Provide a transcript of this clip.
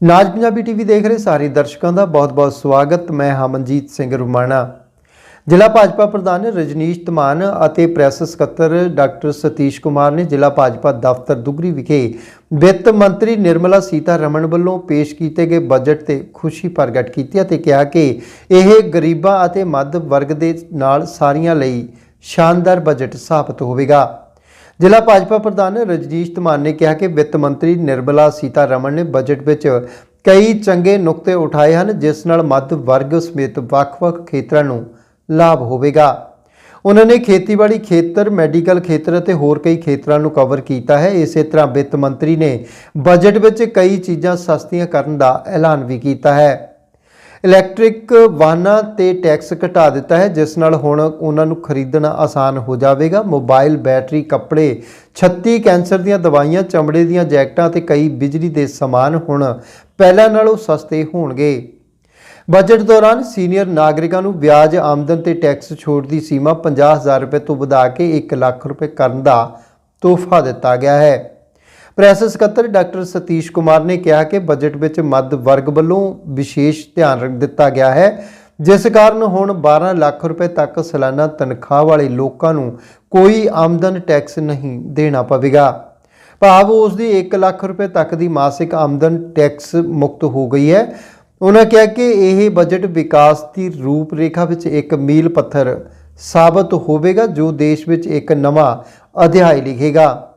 ਨਾਜ Punjabi TV ਦੇਖ ਰਹੇ ਸਾਰੇ ਦਰਸ਼ਕਾਂ ਦਾ ਬਹੁਤ-ਬਹੁਤ ਸਵਾਗਤ। ਮੈਂ ਹਮਨਜੀਤ ਸਿੰਘ ਰੁਮਾਣਾ। ਜ਼ਿਲ੍ਹਾ ਭਾਜਪਾ ਪ੍ਰਧਾਨ ਰਜਨੀਸ਼ ਧਮਾਨ ਅਤੇ ਪ੍ਰੈਸ ਸਕੱਤਰ ਡਾਕਟਰ ਸਤੀਸ਼ ਕੁਮਾਰ ਨੇ ਜ਼ਿਲ੍ਹਾ ਭਾਜਪਾ ਦਫ਼ਤਰ ਦੁਗਰੀ ਵਿਖੇ ਵਿੱਤ ਮੰਤਰੀ ਨਿਰਮਲਾ ਸੀਤਾ ਰਮਨ ਵੱਲੋਂ ਪੇਸ਼ ਕੀਤੇ ਗਏ ਬਜਟ ਤੇ ਖੁਸ਼ੀ ਪ੍ਰਗਟ ਕੀਤੀ ਅਤੇ ਕਿਹਾ ਕਿ ਇਹ ਗਰੀਬਾਂ ਅਤੇ ਮੱਧ ਵਰਗ ਦੇ ਨਾਲ ਸਾਰੀਆਂ ਲਈ ਸ਼ਾਨਦਾਰ ਬਜਟ ਸਾਬਤ ਹੋਵੇਗਾ। ਜ਼ਿਲ੍ਹਾ ਭਾਜਪਾ ਪ੍ਰਧਾਨ ਰਜਨੀਸ਼ ਧਮਾਨ ਨੇ ਕਿਹਾ ਕਿ ਵਿੱਤ ਮੰਤਰੀ ਨਿਰਮਲਾ ਸੀਤਾ ਰਮਨ ਨੇ ਬਜਟ ਵਿੱਚ ਕਈ ਚੰਗੇ ਨੁਕਤੇ ਉਠਾਏ ਹਨ, ਜਿਸ ਨਾਲ ਮੱਧ ਵਰਗ ਸਮੇਤ ਵੱਖ-ਵੱਖ ਖੇਤਰਾਂ ਨੂੰ ਲਾਭ ਹੋਵੇਗਾ। ਉਹਨਾਂ ਨੇ ਖੇਤੀਬਾੜੀ ਖੇਤਰ, ਮੈਡੀਕਲ ਖੇਤਰ ਅਤੇ ਹੋਰ ਕਈ ਖੇਤਰਾਂ ਨੂੰ ਕਵਰ ਕੀਤਾ ਹੈ। ਇਸੇ ਤਰ੍ਹਾਂ ਵਿੱਤ ਮੰਤਰੀ ਨੇ ਬਜਟ ਵਿੱਚ ਕਈ ਚੀਜ਼ਾਂ ਸਸਤੀਆਂ ਕਰਨ ਦਾ ਐਲਾਨ ਵੀ ਕੀਤਾ ਹੈ। ਇਲੈਕਟ੍ਰਿਕ ਵਾਹਨਾਂ ਤੇ ਟੈਕਸ ਘਟਾ ਦਿੱਤਾ ਹੈ, ਜਿਸ ਨਾਲ ਹੁਣ ਉਹਨਾਂ ਨੂੰ ਖਰੀਦਣਾ ਆਸਾਨ ਹੋ ਜਾਵੇਗਾ। ਮੋਬਾਈਲ, ਬੈਟਰੀ, ਕੱਪੜੇ 36 ਕੈਂਸਰ ਦੀਆਂ ਦਵਾਈਆਂ, ਚਮੜੇ ਦੀਆਂ ਜੈਕਟਾਂ ਤੇ ਕਈ ਬਿਜਲੀ ਦੇ ਸਮਾਨ ਹੁਣ ਪਹਿਲਾਂ ਨਾਲੋਂ ਸਸਤੇ ਹੋਣਗੇ। ਬਜਟ ਦੌਰਾਨ ਸੀਨੀਅਰ ਨਾਗਰਿਕਾਂ ਨੂੰ ਵਿਆਜ ਆਮਦਨ ਤੇ ਟੈਕਸ ਛੋਟ ਦੀ ਸੀਮਾ 50000 ਰੁਪਏ ਤੋਂ ਵਧਾ ਕੇ 1 ਲੱਖ ਰੁਪਏ ਕਰਨ ਦਾ ਤੋਹਫਾ ਦਿੱਤਾ ਗਿਆ ਹੈ। ਪ੍ਰੈਸ ਸਕੱਤਰ ਡਾਕਟਰ ਸਤੀਸ਼ ਕੁਮਾਰ ਨੇ ਕਿਹਾ ਕਿ ਬਜਟ ਵਿੱਚ ਮੱਧ ਵਰਗ ਵੱਲੋਂ ਵਿਸ਼ੇਸ਼ ਧਿਆਨ ਦਿੱਤਾ ਗਿਆ ਹੈ, ਜਿਸ ਕਾਰਨ ਹੁਣ 12 ਲੱਖ ਰੁਪਏ ਤੱਕ ਸਾਲਾਨਾ ਤਨਖਾਹ ਵਾਲੇ ਲੋਕਾਂ ਨੂੰ ਕੋਈ ਆਮਦਨ ਟੈਕਸ ਨਹੀਂ ਦੇਣਾ ਪਵੇਗਾ। ਭਾਵ ਉਸ ਦੀ 1 ਲੱਖ ਰੁਪਏ ਤੱਕ ਦੀ ਮਾਸਿਕ ਆਮਦਨ ਟੈਕਸ ਮੁਕਤ ਹੋ ਗਈ ਹੈ। ਉਹਨਾਂ ਕਿਹਾ ਕਿ ਇਹ ਬਜਟ ਵਿਕਾਸ ਦੀ ਰੂਪਰੇਖਾ ਵਿੱਚ ਇੱਕ ਮੀਲ ਪੱਥਰ ਸਾਬਤ ਹੋਵੇਗਾ, ਜੋ ਦੇਸ਼ ਵਿੱਚ ਇੱਕ ਨਵਾਂ ਅਧਿਆਇ ਲਿਖੇਗਾ।